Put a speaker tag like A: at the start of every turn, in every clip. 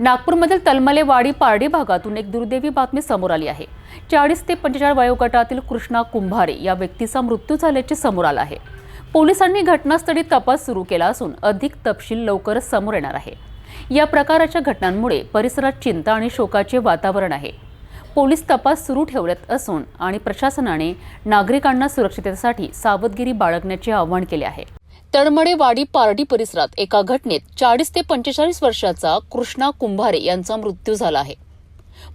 A: नागपूरमधील तलमलेवाडी पारडी भागातून एक दुर्दैवी बातमी समोर आली आहे. चाळीस ते पंचेचाळीस वयोगटातील कृष्णा कुंभारे या व्यक्तीचा मृत्यू झाल्याचे समोर आलं आहे. पोलिसांनी घटनास्थळी तपास सुरू केला असून अधिक तपशील लवकरच समोर येणार आहे. या प्रकाराच्या घटनांमुळे परिसरात चिंता आणि शोकाचे वातावरण आहे. पोलीस तपास सुरू ठेवत असून आणि प्रशासनाने नागरिकांना सुरक्षिततेसाठी सावधगिरी बाळगण्याचे आवाहन केले आहे. तळमडेवाडी पारडी परिसरात एका घटनेत चाळीस ते पंचेचाळीस वर्षाचा कृष्णा कुंभारे यांचा मृत्यू झाला आहे.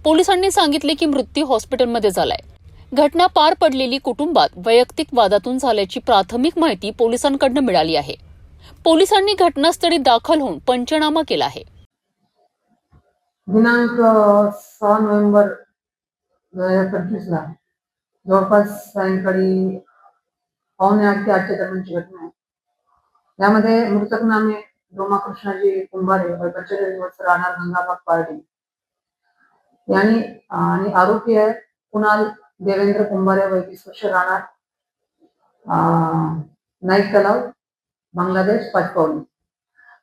A: पोलिसांनी सांगितले की मृत्यू हॉस्पिटलमध्ये झालाय. घटना पार पडलेली कुटुंबात वैयक्तिक वादातून झाल्याची प्राथमिक माहिती पोलिसांकडनं मिळाली आहे. पोलिसांनी घटनास्थळी दाखल होऊन पंचनामा केला आहे.
B: दिनांक सहा नोव्हेंबर दोन हजार जवळपास सायंकाळी पावणे आठ ते आठच्या दरम्यानची घटना आहे. यामध्ये मृतक नामे डोमा कृष्णाजी कुंभारे वय पंचेचाळीस वर्ष राहणार गंगाबाग पार्टी यांनी आणि आरोपी आहे कुणाल देवेंद्र कुंभारे वय वीस वर्ष राहणार अं, नाईक तलाव बांगलादेश पाचपावली.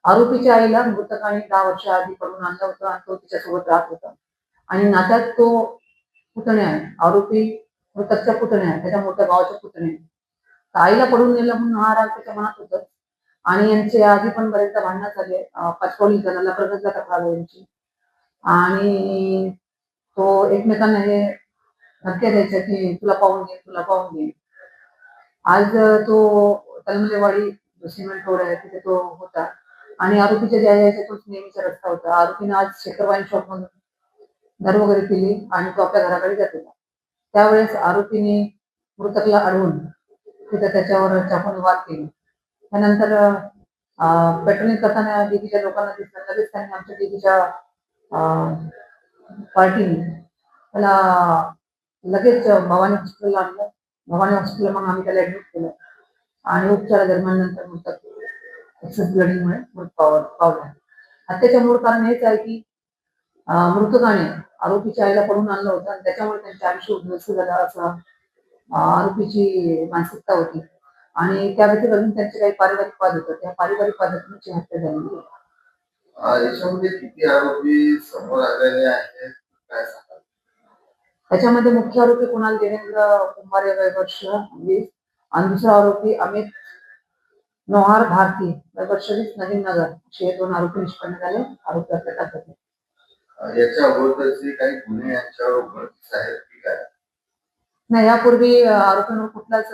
B: आरोपीच्या आईला मृतकाने दहा वर्ष आधी पडून आणलं होतं आणि तो तिच्यासोबत राहत होता. आणि नात्यात तो पुतणे आहे. आरोपी मृतकच्या पुतणे आहे. त्याच्या मोठ्या भावाच्या पुतणे आहे. आईला पडून नेलं म्हणून हा राग त्याच्या मनात होतं. आणि यांचे आधी पण बरेचदा भांडणं झाले अं, पाचपावली प्रगत प्रगतला यांची. आणि तो एकमेकांना हे धक्के द्यायचे की तुला पाहून घे तुला पाहून घे. आज तो तलमलेवाडी जो सिमेंट रोड आहे तिथे तो होता. आणि आरोपीच्या ज्या यायचा तोच नेहमीचा रस्ता होता. आरोपीने आज शेखरवाईन शॉप मधून दारू वगैरे पिली आणि तो आपल्या घराकडे जात. होता त्यावेळेस आरोपीने मृतकला अडवून तिथं त्याच्यावर चाकूने वाद केली. त्यानंतर पेट्रोलिंग करताना दिदीच्या लोकांना दिसलं लगेच त्यांनी आमच्या दिदीच्या पार्टीने त्याला लगेच भवानी हॉस्पिटलला आणलं. भवानी हॉस्पिटल मग आम्ही त्याला ऍडमिट केलं. आणि उपचारादरम्यान नंतर मृतक एक्सेस ब्लडिंगमुळे मृत पाव पावला. मूळ कारण हेच आहे की मृतकाने आरोपीच्या आईला पडून आणलं होतं आणि त्याच्यामुळे त्यांच्या आयुष्य उद्ध्वस्त झालं असं आरोपीची मानसिकता होती. आणि त्या व्यतिरिक्त अजून त्यांचे काही पारिवारिक वाद होतं. त्या पारिवारिक वादातूनची हत्या झालेली आहे.
C: याच्यामध्ये किती आरोपी समोर आलेले आहेत? काय सांगाल?
B: त्याच्यामध्ये मुख्य आरोपी कुणाल देवेंद्र वय वर्ष वीस आणि दुसरा आरोपी अमित नोहार भारती वर्ष वीस नवीन नगर. असे हे दोन आरोपी निष्पन्न झाले. आरोपी आपल्या ताब्यात आहेत.
C: अं, याच्या अगोदरचे काही गुन्हे यांच्यावर उघडकीस आहेत की काय?
B: नाही यापूर्वी आरोपींवर कुठलाच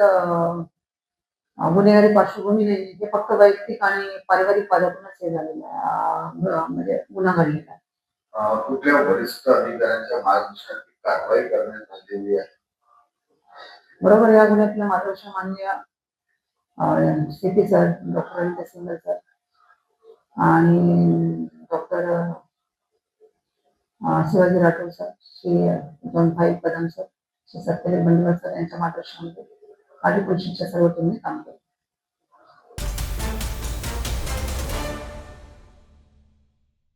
B: गुन्हेगारी पार्श्वभूमी नाही हे फक्त वैयक्तिक आणि पारिवारिक वादातूनच हे झालेलं आहे. म्हणजे गुन्हा घडलेला आहे
C: कुठल्या वरिष्ठ अधिकाऱ्यांच्या मार्गदर्शनाची कारवाई करण्यात आलेली आहे?
B: बरोबर या गुन्ह्यातलं मार्गदर्शन मान्य स्थिती sir doctor Ravindra Singal sir आणि doctor Shivaji Rathod sir Shri John bhai Kadam sir Shri Satyadev Bandwar sir यांच्या मार्गदर्शनामध्ये आधी पोलिसांच्या सर्व टीमने काम केलं